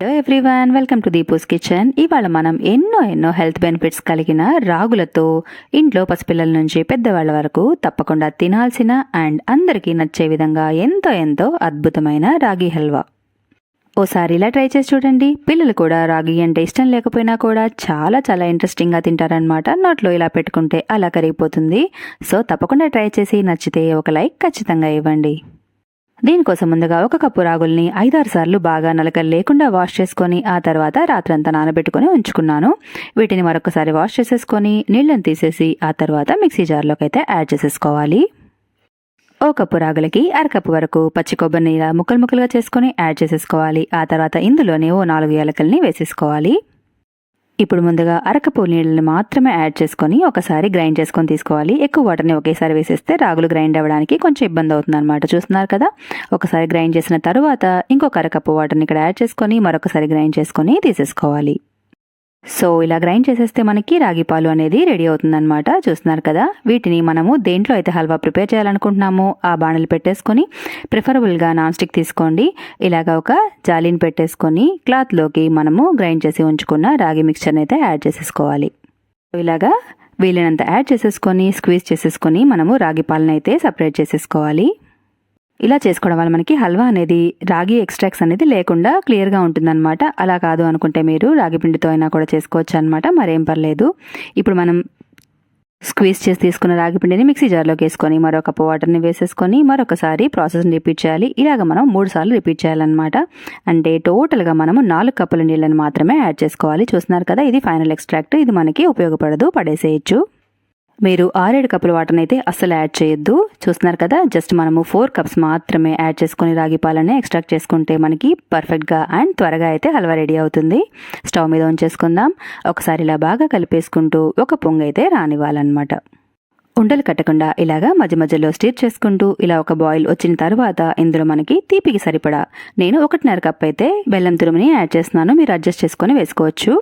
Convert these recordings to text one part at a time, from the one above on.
Hello everyone welcome to Deepu's kitchen ఇవాళ మనం ఎన్నో ఎన్నో హెల్త్ బెనిఫిట్స్ కలిగిన రాగులతో ఇంట్లో పసిపిల్లల నుంచి పెద్దవాళ్ళ వరకు తప్పకుండా తినాల్సిన అండ్ అందరికీ నచ్చే విధంగా ఎంతో ఎంతో అద్భుతమైన రాగి హల్వా. ఓసారి ఇలా ట్రై చేసి చూడండి. పిల్లలు కూడా రాగి అంటే ఇష్టం లేకపోయినా కూడా చాలా చాలా ఇంట్రెస్టింగ్గా తింటారనమాట నోట్లో ఇలా పెట్టుకుంటే అలా కరిగిపోతుంది. సో తప్పకుండా ట్రై చేసి నచ్చితే ఒక లైక్ ఖచ్చితంగా ఇవ్వండి. దీనికోసం ముందుగా ఒక కప్పు రాగుల్ని ఐదారు సార్లు బాగా నలకలు లేకుండా వాష్ చేసుకొని ఆ తర్వాత రాత్రంతా నానబెట్టుకొని ఉంచుకున్నాను. వీటిని మరొకసారి వాష్ చేసేసుకొని నీళ్ళని తీసేసి ఆ తర్వాత మిక్సీ జార్లోకి అయితే యాడ్ చేసేసుకోవాలి. ఓ కప్పు రాగులకి అరకప్పు వరకు పచ్చి కొబ్బరి నీళ్ళ ముక్కలు ముక్కలుగా చేసుకొని యాడ్ చేసేసుకోవాలి. ఆ తర్వాత ఇందులోనే ఓ నాలుగు ఏలకల్ని వేసేసుకోవాలి. ఇప్పుడు ముందుగా అరకపు నీళ్ళని మాత్రమే యాడ్ చేసుకొని ఒకసారి గ్రైండ్ చేసుకొని తీసుకోవాలి. ఎక్కువ వాటర్ని ఒకేసారి వేసేస్తే రాగులు గ్రైండ్ అవ్వడానికి కొంచెం ఇబ్బంది అవుతుంది అనమాట చూస్తున్నారు కదా? ఒకసారి గ్రైండ్ చేసిన తర్వాత ఇంకొక అరకప్పు వాటర్ని ఇక్కడ యాడ్ చేసుకొని మరొకసారి గ్రైండ్ చేసుకొని తీసేసుకోవాలి. సో ఇలా గ్రైండ్ చేసేస్తే మనకి రాగి పాలు అనేది రెడీ అవుతుందన్నమాట. చూస్తున్నారు కదా? వీటిని మనము దేంట్లో అయితే హల్వా ప్రిపేర్ చేయాలనుకుంటున్నామో ఆ బాణలు పెట్టేసుకొని ప్రిఫరబుల్గా నాన్ స్టిక్ తీసుకోండి. ఇలాగ ఒక జాలీని పెట్టేసుకొని క్లాత్లోకి మనము గ్రైండ్ చేసి ఉంచుకున్న రాగి మిక్చర్ని అయితే యాడ్ చేసేసుకోవాలి. ఇలాగా వీలైనంత యాడ్ చేసేసుకొని స్క్వీజ్ చేసేసుకొని మనము రాగి పాలను అయితే సపరేట్ చేసేసుకోవాలి. ఇలా చేసుకోవడం వల్ల మనకి హల్వా అనేది రాగి ఎక్స్ట్రాక్ట్స్ అనేది లేకుండా క్లియర్గా ఉంటుందన్నమాట. అలా కాదు అనుకుంటే మీరు రాగి పిండితో అయినా కూడా చేసుకోవచ్చు అనమాట మరేం పర్లేదు. ఇప్పుడు మనం స్క్వీజ్ చేసి తీసుకున్న రాగి పిండిని మిక్సీ జార్లోకి వేసుకొని మరో కప్పు వాటర్ని వేసేసుకొని మరొకసారి ప్రాసెస్ని రిపీట్ చేయాలి. ఇలాగ మనం మూడు సార్లు రిపీట్ చేయాలన్నమాట. అంటే టోటల్గా మనము నాలుగు కప్పుల నీళ్ళని మాత్రమే యాడ్ చేసుకోవాలి. చూస్తున్నారు కదా ఇది ఫైనల్ ఎక్స్ట్రాక్ట్. ఇది మనకి ఉపయోగపడదు. పడేసేయచ్చు. మీరు ఆరేడు కప్పుల వాటర్ని అయితే అస్సలు యాడ్ చేయొద్దు. చూస్తున్నారు కదా జస్ట్ మనము ఫోర్ కప్స్ మాత్రమే యాడ్ చేసుకుని రాగి పాలనే ఎక్స్ట్రాక్ట్ చేసుకుంటే మనకి పర్ఫెక్ట్గా అండ్ త్వరగా అయితే హల్వా రెడీ అవుతుంది. స్టవ్ మీద ఉంచేసుకుందాం. ఒకసారి ఇలా బాగా కలిపేసుకుంటూ ఒక పొంగు అయితే రానివ్వాలన్నమాట. ఉండలు కట్టకుండా ఇలాగా మధ్య మధ్యలో స్టీర్ చేసుకుంటూ ఇలా ఒక బాయిల్ వచ్చిన తర్వాత ఇందులో మనకి తీపికి సరిపడా నేను ఒకటిన్నర కప్ అయితే బెల్లం తురుముని యాడ్ చేస్తున్నాను. మీరు అడ్జస్ట్ చేసుకొని వేసుకోవచ్చు.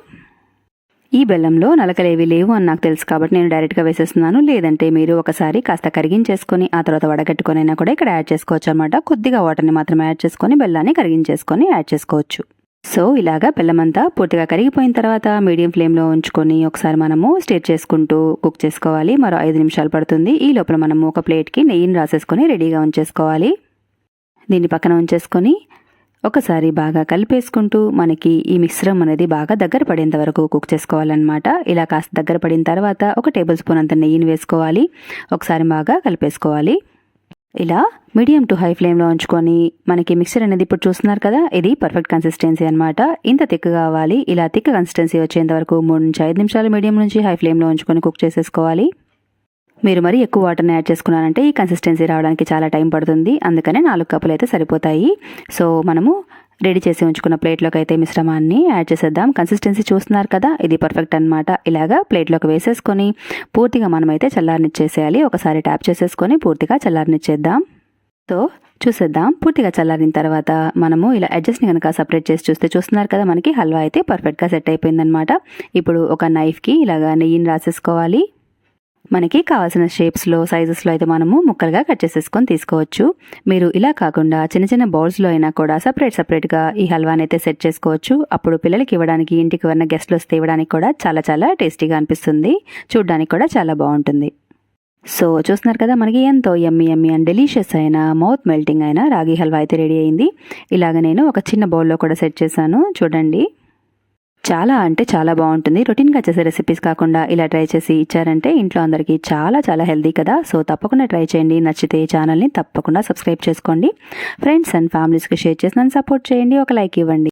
ఈ బెల్లంలో నలకలేవి లేవు అని నాకు తెలుసు కాబట్టి నేను డైరెక్ట్గా వేసేస్తున్నాను. లేదంటే మీరు ఒకసారి కాస్త కరిగించేసుకొని ఆ తర్వాత వడగట్టుకుని అయినా కూడా ఇక్కడ యాడ్ చేసుకోవచ్చు అనమాట కొద్దిగా వాటర్ని మాత్రమే యాడ్ చేసుకొని బెల్లాన్ని కరిగించేసుకొని యాడ్ చేసుకోవచ్చు. సో ఇలాగా బెల్లం అంతా పూర్తిగా కరిగిపోయిన తర్వాత మీడియం ఫ్లేమ్లో ఉంచుకొని ఒకసారి మనము స్టేర్ చేసుకుంటూ కుక్ చేసుకోవాలి. మరో ఐదు నిమిషాలు పడుతుంది. ఈ లోపల మనము ఒక ప్లేట్కి నెయ్యిని రాసేసుకొని రెడీగా ఉంచేసుకోవాలి. దీన్ని పక్కన ఉంచేసుకొని ఒకసారి బాగా కలిపేసుకుంటూ మనకి ఈ మిశ్రమం అనేది బాగా దగ్గర పడేంత వరకు కుక్ చేసుకోవాలన్నమాట. ఇలా కాస్త దగ్గర పడిన తర్వాత ఒక టేబుల్ స్పూన్ అంత నెయ్యిని వేసుకోవాలి. ఒకసారి బాగా కలిపేసుకోవాలి. ఇలా మీడియం టు హై ఫ్లేమ్లో ఉంచుకొని మనకి మిక్సర్ అనేది ఇప్పుడు చూస్తున్నారు కదా ఇది పర్ఫెక్ట్ కన్సిస్టెన్సీ అనమాట ఇంత తిక్క కావాలి. ఇలా తిక్క కన్సిస్టెన్సీ వచ్చేంత వరకు మూడు నుంచి ఐదు నిమిషాలు మీడియం నుంచి హై ఫ్లేమ్లో ఉంచుకొని కుక్ చేసేసుకోవాలి. మీరు మరీ ఎక్కువ వాటర్ని యాడ్ చేసుకున్నారంటే ఈ కన్సిస్టెన్సీ రావడానికి చాలా టైం పడుతుంది. అందుకనే నాలుగు కప్పులు అయితే సరిపోతాయి. సో మనము రెడీ చేసి ఉంచుకున్న ప్లేట్లోకి అయితే మిశ్రమాన్ని యాడ్ చేసేద్దాం. కన్సిస్టెన్సీ చూస్తున్నారు కదా? ఇది పర్ఫెక్ట్ అనమాట ఇలాగా ప్లేట్లోకి వేసేసుకొని పూర్తిగా మనమైతే చల్లారనిచ్చేసేయాలి. ఒకసారి ట్యాప్ చేసేసుకొని పూర్తిగా చల్లారనిచ్చేద్దాం. సో చూసేద్దాం. పూర్తిగా చల్లారిన తర్వాత మనము ఇలా అడ్జస్ట్ని కనుక సపరేట్ చేసి చూస్తే చూస్తున్నారు కదా? మనకి హల్వా అయితే పర్ఫెక్ట్గా సెట్ అయిపోయిందనమాట ఇప్పుడు ఒక నైఫ్కి ఇలాగా నెయ్యిని రాసేసుకోవాలి. మనకి కావాల్సిన షేప్స్లో సైజెస్లో అయితే మనము ముక్కలుగా కట్ చేసేసుకొని తీసుకోవచ్చు. మీరు ఇలా కాకుండా చిన్న చిన్న బౌల్స్లో అయినా కూడా సపరేట్ సపరేట్గా ఈ హల్వాని అయితే సెట్ చేసుకోవచ్చు. అప్పుడు పిల్లలకి ఇవ్వడానికి ఇంటికి ఉన్న గెస్ట్లు వస్తే ఇవ్వడానికి కూడా చాలా చాలా టేస్టీగా అనిపిస్తుంది. చూడడానికి కూడా చాలా బాగుంటుంది. సో చూస్తున్నారు కదా మనకి ఎంతో ఎమ్మి ఎమ్మి అండ్ డెలిషియస్ అయిన మౌత్ మెల్టింగ్ అయిన రాగి హల్వా అయితే రెడీ అయింది. ఇలాగ నేను ఒక చిన్న బౌల్లో కూడా సెట్ చేశాను. చూడండి. చాలా అంటే చాలా బాగుంటుంది. రొటీన్గా చేసే రెసిపీస్ కాకుండా ఇలా ట్రై చేసి ఇచ్చారంటే ఇంట్లో అందరికీ చాలా చాలా హెల్దీ కదా. సో తప్పకుండా ట్రై చేయండి. నచ్చితే ఛానల్ని తప్పకుండా సబ్స్క్రైబ్ చేసుకోండి. ఫ్రెండ్స్ అండ్ ఫ్యామిలీస్కి షేర్ చేసి నన్ను సపోర్ట్ చేయండి. ఒక లైక్ ఇవ్వండి.